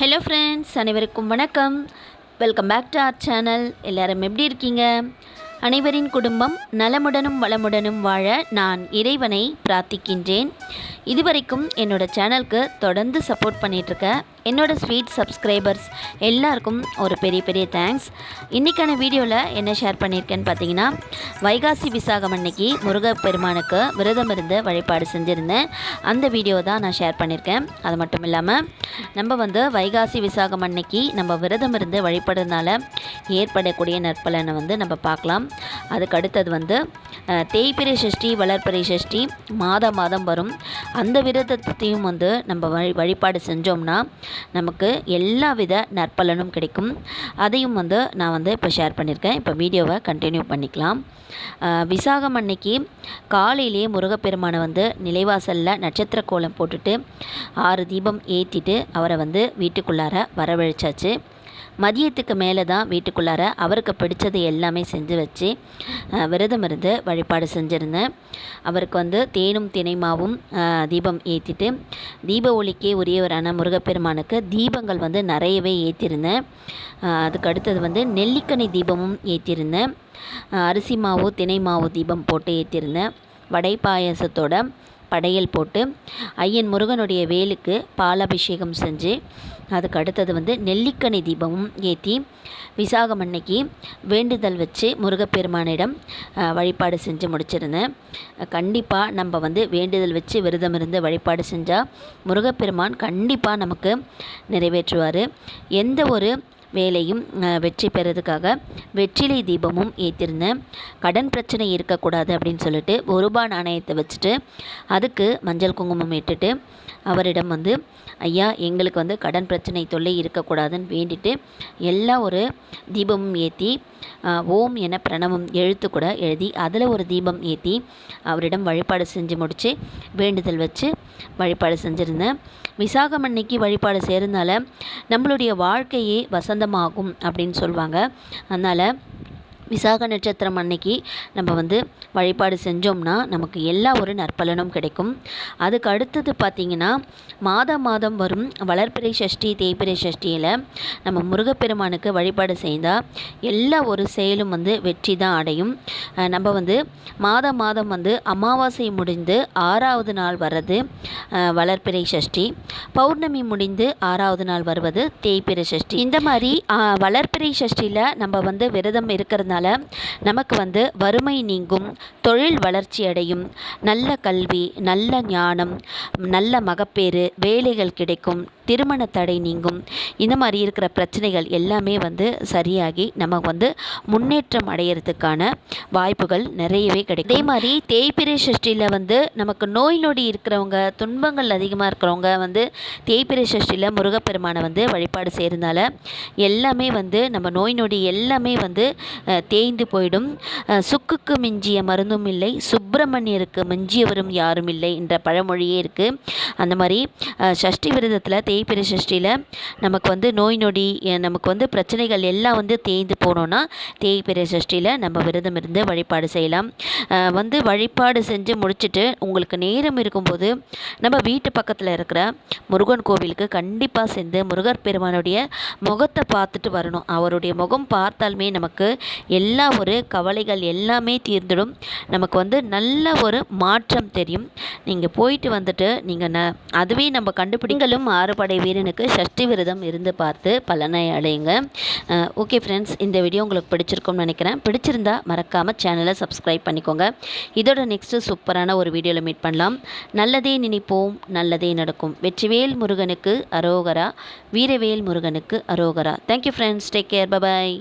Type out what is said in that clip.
Hello friends அனைவருக்கும் வணக்கம். Welcome back to our channel எல்லாரும் எப்படி இருக்கீங்க? அனைவரின் குடும்பம் நலமுடனும் வளமுடனும் வாழ நான் இறைவனை பிரார்த்திக்கின்றேன். இதுவரைக்கும் என்னோட சேனலுக்கு தொடர்ந்து சப்போர்ட் பண்ணிகிட்ருக்க என்னோடய ஸ்வீட் சப்ஸ்கிரைபர்ஸ் எல்லாருக்கும் ஒரு பெரிய பெரிய தேங்க்ஸ் இன்றைக்கான வீடியோவில் என்ன ஷேர் பண்ணியிருக்கேன்னு பார்த்தீங்கன்னா வைகாசி விசாகம் அன்னைக்கு முருகப்பெருமானுக்கு விரதம் இருந்து வழிபாடு செஞ்சுருந்தேன். அந்த வீடியோ தான் நான் ஷேர் பண்ணியிருக்கேன் அது மட்டும் இல்லாமல் நம்ம வந்து வைகாசி விசாகம் அன்னைக்கு நம்ம விரதம் இருந்து வழிபடுறதுனால ஏற்படக்கூடிய நற்பலனை வந்து நம்ம பார்க்கலாம். அதுக்கு அடுத்தது வந்து தேய்பிரை சஷ்டி வளர்ப்பிறை சஷ்டி மாதம் மாதம் வரும். அந்த விரதத்தையும் வந்து நம்ம வழி வழிபாடு செஞ்சோம்னா நமக்கு எல்லா வித நற்பலனும் கிடைக்கும். அதையும் வந்து நான் வந்து இப்போ ஷேர் பண்ணியிருக்கேன் இப்போ வீடியோவை கண்டினியூ பண்ணிக்கலாம். விசாகம் அன்னைக்கு காலையிலேயே முருகப்பெருமானை வந்து நிலைவாசலில் நட்சத்திர கோலம் போட்டுட்டு ஆறு தீபம் ஏற்றிட்டு அவரை வந்து வீட்டுக்குள்ளார வரவழைச்சாச்சு. மதியத்துக்கு மேலே தான் வீட்டுக்குள்ளார அவருக்கு பிடிச்சது எல்லாமே செஞ்சு வச்சு விரதம் இருந்து வழிபாடு செஞ்சுருந்தேன். அவருக்கு வந்து தேனும் தினைமாவும் தீபம் ஏற்றிட்டு தீப ஒளிக்கே உரியவரான முருகப்பெருமானுக்கு தீபங்கள் வந்து நிறையவே ஏற்றிருந்தேன் அதுக்கு அடுத்தது வந்து நெல்லிக்கனி தீபமும் ஏற்றிருந்தேன் அரிசி மாவு தினை மாவு தீபம் போட்டு ஏற்றிருந்தேன் வடை பாயாசத்தோட படையல் போட்டு ஐயன் முருகனுடைய வேலுக்கு பாலாபிஷேகம் செஞ்சு அதுக்கு அடுத்தது வந்து நெல்லிக்கனி தீபமும் ஏற்றி விசாகம் அன்னைக்கு வேண்டுதல் வச்சு முருகப்பெருமானிடம் வழிபாடு செஞ்சு முடிச்சிருந்தேன். கண்டிப்பாக நம்ம வந்து வேண்டுதல் வச்சு விரதம் இருந்து வழிபாடு செஞ்சால் முருகப்பெருமான் கண்டிப்பாக நமக்கு நிறைவேற்றுவார். எந்த ஒரு வேலையும் வெற்றி பெறதுக்காக வெற்றிலை தீபமும் ஏற்றிருந்தேன் கடன் பிரச்சனை இருக்கக்கூடாது அப்படின்னு சொல்லிட்டு ஒரு ரூபா நாணயத்தை வச்சுட்டு அதுக்கு மஞ்சள் குங்குமம் இட்டுட்டு அவரிடம் வந்து ஐயா எங்களுக்கு வந்து கடன் பிரச்சனை தொல்லை இருக்கக்கூடாதுன்னு வேண்டிட்டு எல்லா ஒரு தீபமும் ஏற்றி ஓம் என பிரணவம் எழுத்து கூட எழுதி அதில் ஒரு தீபம் ஏற்றி அவரிடம் வழிபாடு செஞ்சு முடித்து வேண்டுதல் வச்சு வழிபாடு செஞ்சுருந்தேன். விசாகம் அன்னைக்கு வழிபாடு செய்கிறதுனால நம்மளுடைய வாழ்க்கையே வசந்த வசந்தமாகும் அப்படின்னு சொல்லுவாங்க அதனால் விசாக நட்சத்திரம் அன்னைக்கு நம்ம வந்து வழிபாடு செஞ்சோம்னா நமக்கு எல்லா ஒரு நற்பலனும் கிடைக்கும். அதுக்கு அடுத்தது பார்த்திங்கன்னா மாதம் மாதம் வரும் வளர்ப்பிறை சஷ்டி தேய்பிறை சஷ்டியில் நம்ம முருகப்பெருமானுக்கு வழிபாடு செய்தால் எல்லா ஒரு செயலும் வந்து வெற்றி தான் அடையும். நம்ம வந்து மாதம் மாதம் வந்து அமாவாசை முடிந்து ஆறாவது நாள் வர்றது வளர்பிறை வளர்ப்பிறை சஷ்டி பௌர்ணமி முடிந்து ஆறாவது நாள் வருவது தேய்பிறை சஷ்டி. இந்த மாதிரி வளர்பிறை வளர்ப்பிறை சஷ்டியில் நம்ம வந்து விரதம் இருக்கிறதுனால நமக்கு வந்து வறுமை நீங்கும் தொழில் வளர்ச்சி அடையும் நல்ல கல்வி நல்ல ஞானம் நல்ல மகப்பேறு வேலைகள் கிடைக்கும் திருமண தடை நீங்கும். இந்த மாதிரி இருக்கிற பிரச்சனைகள் எல்லாமே வந்து சரியாகி நமக்கு வந்து முன்னேற்றம் அடையிறதுக்கான வாய்ப்புகள் நிறையவே கிடைக்கும். அதே மாதிரி தேய்பிரை சஷ்டியில் வந்து நமக்கு நோய் நொடி இருக்கிறவங்க துன்பங்கள் அதிகமாக இருக்கிறவங்க வந்து தேய்பிரை சஷ்டியில் முருகப்பெருமானை வந்து வழிபாடு செய்கிறதுனால எல்லாமே வந்து நம்ம நோய் நொடி எல்லாமே வந்து தேய்ந்து போயிடும். சுக்குக்கு மிஞ்சிய மருந்தும் இல்லை சுப்பிரமணியருக்கு மிஞ்சியவரும் யாரும் இல்லை என்ற பழமொழியே இருக்குது அந்த மாதிரி சஷ்டி விரதத்தில் தேய்பிறை சஷ்டியில் நமக்கு வந்து நோய் நொடி நமக்கு வந்து பிரச்சனைகள் எல்லாம் வந்து தேய்ந்து போனோன்னா தேய்பிறை சஷ்டியில் நம்ம விரதம் இருந்து வழிபாடு செய்யலாம். வந்து வழிபாடு செஞ்சு முடிச்சுட்டு உங்களுக்கு நேரம் இருக்கும்போது நம்ம வீட்டு பக்கத்தில் இருக்கிற முருகன் கோவிலுக்கு கண்டிப்பாக சேர்ந்து முருகர் பெருமானுடைய முகத்தை பார்த்துட்டு வரணும். அவருடைய முகம் பார்த்தாலுமே நமக்கு எல்லா ஒரு கவலைகள் எல்லாமே தீர்ந்துடும். நமக்கு வந்து நல்ல ஒரு மாற்றம் தெரியும். நீங்கள் போயிட்டு வந்துட்டு நீங்கள் ந அதுவே நம்ம கண்டுபிடிங்களும் படை வீரனுக்கு சஷ்டி விரதம் இருந்து பார்த்து பலனை அடையுங்க. ஓகே ஃப்ரெண்ட்ஸ் இந்த வீடியோ உங்களுக்கு பிடிச்சிருக்கும்னு நினைக்கிறேன். பிடிச்சிருந்தா மறக்காமல் சேனலை சப்ஸ்கிரைப் பண்ணிக்கோங்க. இதோட நெக்ஸ்ட்டு சூப்பரான ஒரு வீடியோவில் மீட் பண்ணலாம். நல்லதே நினைப்போம் நல்லதே நடக்கும். வெற்றிவேல் முருகனுக்கு அரோகரா வீரவேல் முருகனுக்கு அரோகரா. Thank you friends take care bye bye